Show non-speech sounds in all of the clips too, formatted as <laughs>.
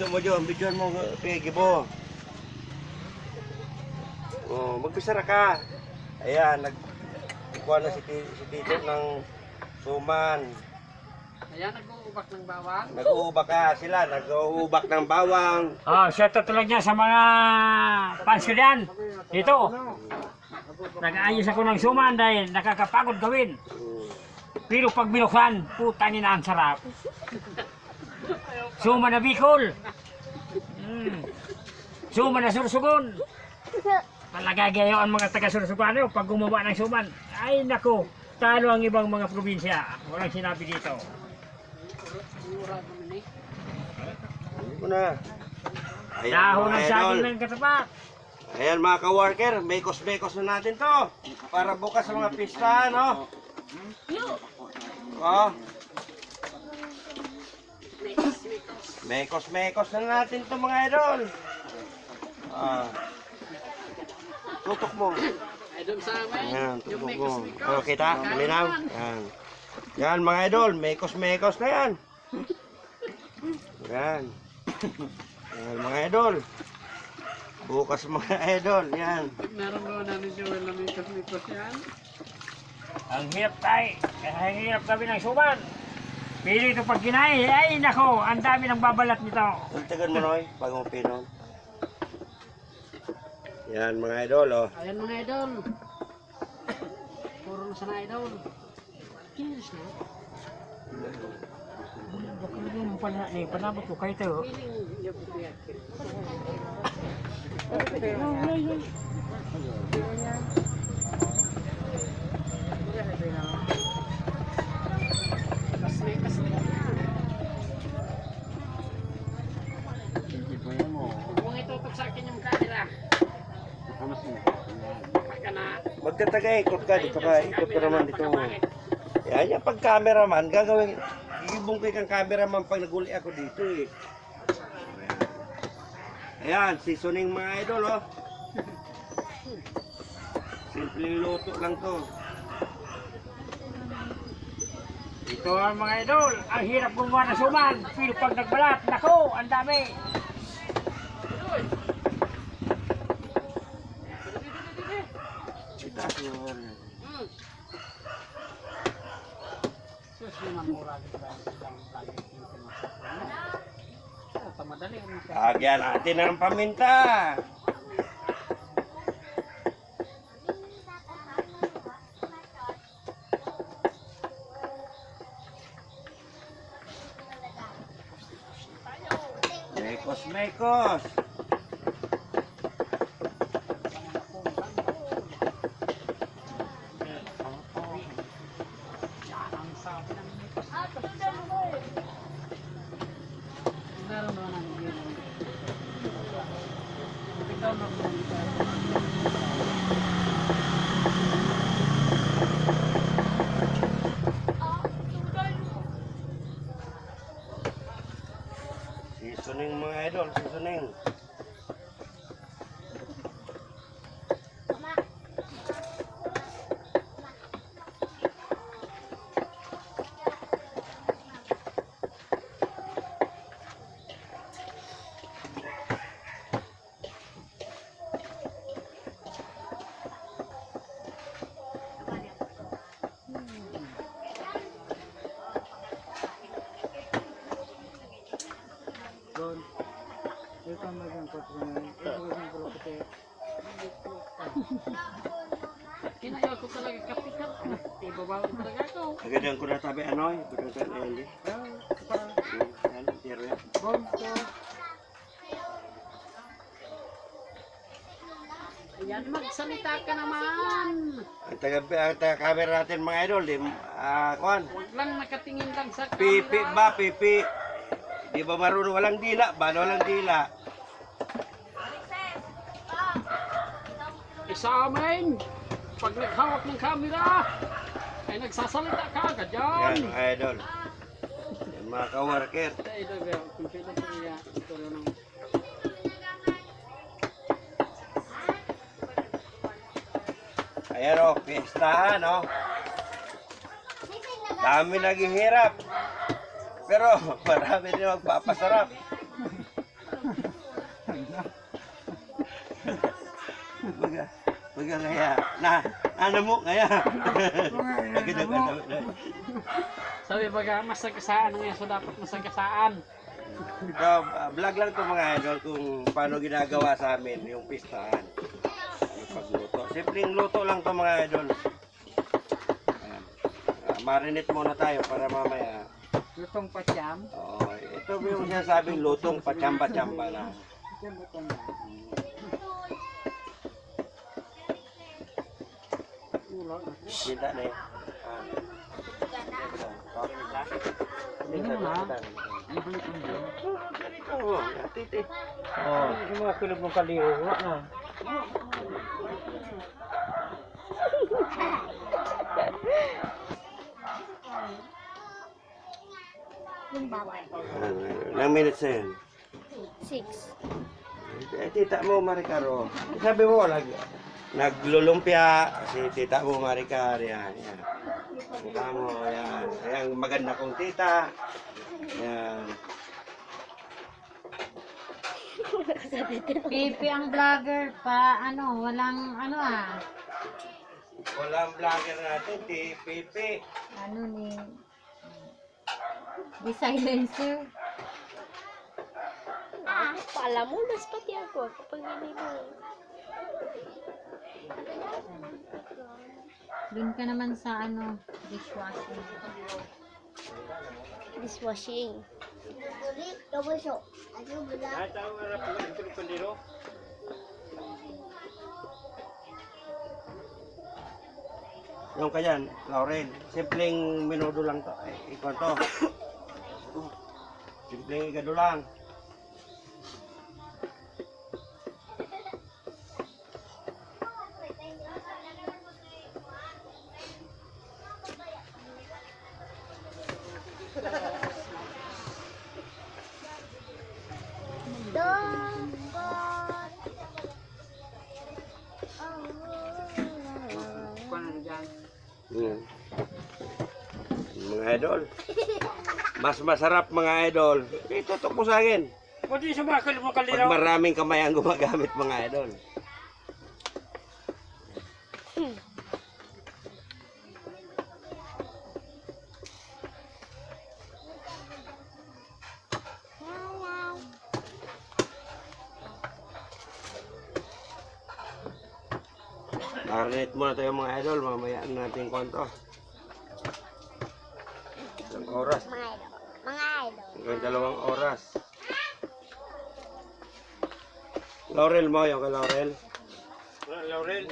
Gusto mo dyan, bidyoan mo, pigi mo. Oh, magpisara ka. Ayan, nag kuha na si, si Tito ng suman. Ayan, nag-uubak ng bawang. Nag-uubak ka sila, nag-uubak ng bawang. Oh, shout out lang niya sa mga fans ko diyan. Dito. Nag-aayos ako ng suman dahil nakakapagod gawin. Mm. Pero pag binuksan, putangin na ang sarap. Suma na Bicol. Mm. Suma na Sursugon. Talaga gayo ang mga taga Sursugon ano, pag gumawa ng suman. Ay nako, talo ang ibang mga probinsya. Walang sinabi dito. Eh. Ano? Ayan, Dahon ng saging ng katapat. Ayan mga ka-worker, mekos-mekos na natin to. Para bukas sa mga pista, no? Oh. Mekos-mekos na natin to mga idol. Ah. Tutok mo. Doon sa amin. Ayan, tutok mo. Oh, kita? Malinaw? Yan. Yan mga idol, mekos-mekos na yan. Yan. Yan mga idol. Bukas mga idol, yan. Meron ba na ni Joel na mekos-mekos yan? Ang hirap tayo. Ang hirap kami ng suman. Pero ito pag kinain, ay nako, ang dami ng babalat nito. Tultagan mo Noy, bago mo pinon. Yan mga idol, oh. Ayan mga idol. Puro na sana idol. Kinis na. Baka naman pala, eh, panabot ko kayo to. Piling yung kuyakin. Na. Magtataga ikot ka, dito ka, ikot ka naman dito. Yan, yan, pag cameraman, gagawin, ibungkay kang cameraman pag naguli ako dito eh. Ayan, seasoning mga idol, oh. Simpleng luto lang to. Ito ang mga idol, ang hirap gumawa ng suman. Pero pag nagbalat, nako, ang dami. Kita yun. Hmm. Ang Lagyan natin ng paminta. Mekos, mekos. Ang sabi ng mitos. Meron ba nang yun? Ikaw na po. Seasoning mga idol, seasoning. Kinayaw ko talaga kapikat. Ibabaw ko talaga ako. Agad ko na tabi ano, budang kan Eli. Yan, tiro yan. Ayan, magsalita ka naman. Ang taga, ang taga camera natin mga idol, di, ah, kuhan. Huwag lang nakatingin lang sa camera. Pipi ba, pipi? Di ba marunong walang dila? Ba, walang dila? Isa amin. Pag naghawak ng camera, ay nagsasalita ka agad Yan, yan. mga idol. Yan, mga ka-worker. Ay, daga, kung pwede po iya, ito rin ang Ayan o, piestahan o. Dami naghihirap. Pero <laughs> marami din magpapasarap. Baga, baga kaya, na, ano mo, kaya. Sabi baga, masagasaan nga so dapat masagasaan. So, vlog lang to mga idol kung paano ginagawa sa amin yung pistahan. Yung pagluto. Simpleng luto lang to mga idol. Ayan. Uh, marinate muna tayo para mamaya. Lutong pasyam. Oh, ito yung sinasabing lutong pachamba-chamba na. Kita na eh. Ah. Minsan. Ganito mo, titi. Oh, yung mga kulog ng kaliw, wala na. Yung bawal. Ilang minutes na yun? Six. Eh, tita mo, Maricaro. Sabi mo, nag, naglulumpia. Si tita mo, Maricar. Yan, yan. Tita mo, yan. Yan, maganda kong tita. Yan. Pipi <laughs> ang vlogger pa, ano, walang, ano ah, Walang vlogger natin, ti Pipi. ano ni, di silencer. Ah, pala mo, mas pati ako kapag hindi mo. Doon ka naman sa, ano, dishwashing. Dishwashing. Yung kanyan, Laurel. Simpleng minudo lang to. Ay, ikaw to. Simpleng igado lang. Paano dyan? Mm. Mga idol. <laughs> Mas masarap mga idol. Itutok mo sa akin. Pwede sa mga kulog ng kaliw. Pag maraming kamay ang gumagamit mga idol. Marinate muna tayo mga idol, mamaya natin kwento. Dalawang oras. Laurel mo, yung kay Laurel. Laurel.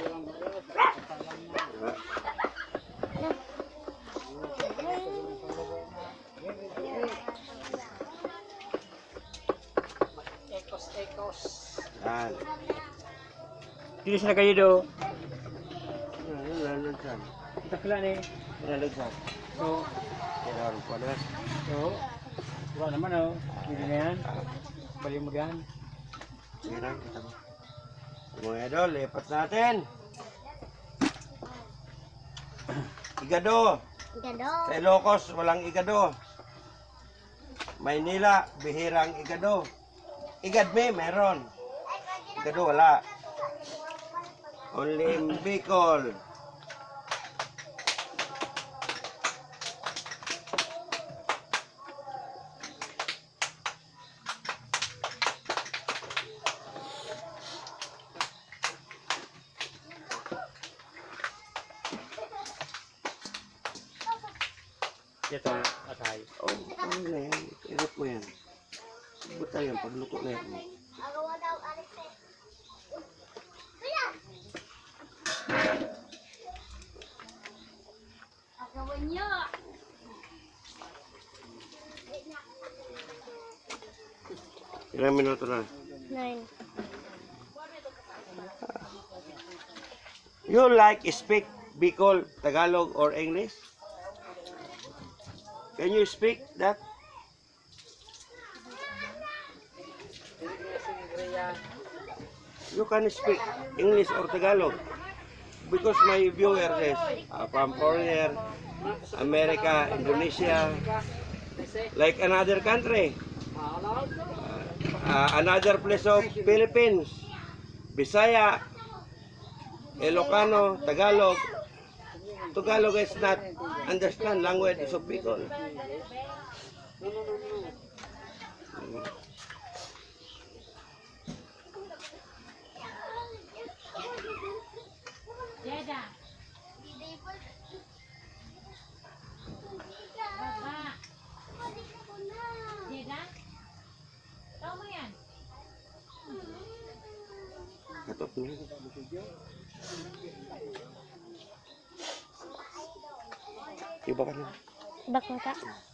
Ekos, ekos. Yan. Tinis na kayo do. Takla ni. Lalagsan. So, Kailangan ko na. so, wala naman oh. Hindi na yan. Bali mo yan. Sige lang, kita mo. Mga idol, lipat natin. Igado. Gado. Sa Ilocos, walang igado. Maynila, bihirang igado. Igadme, meron. Igado, wala. Only in Bicol. Ito, atay. Oh, ano na yan? Irap mo yan. Buta yan, pagluto na yan. Agawa daw, Alex. Agawan niyo. Ilang minuto na? Nine. You like speak Bicol, Tagalog, or English? Can you speak that? You can speak English or Tagalog because my viewer is uh, from foreigner, America, Indonesia, like another country. Ka. Ah, another place of Philippines, Bisaya, Ilocano, Tagalog. Tagalog is not understand language of people. Jeda. Baba. Jeda. Tahu Katot niya. Iba ka.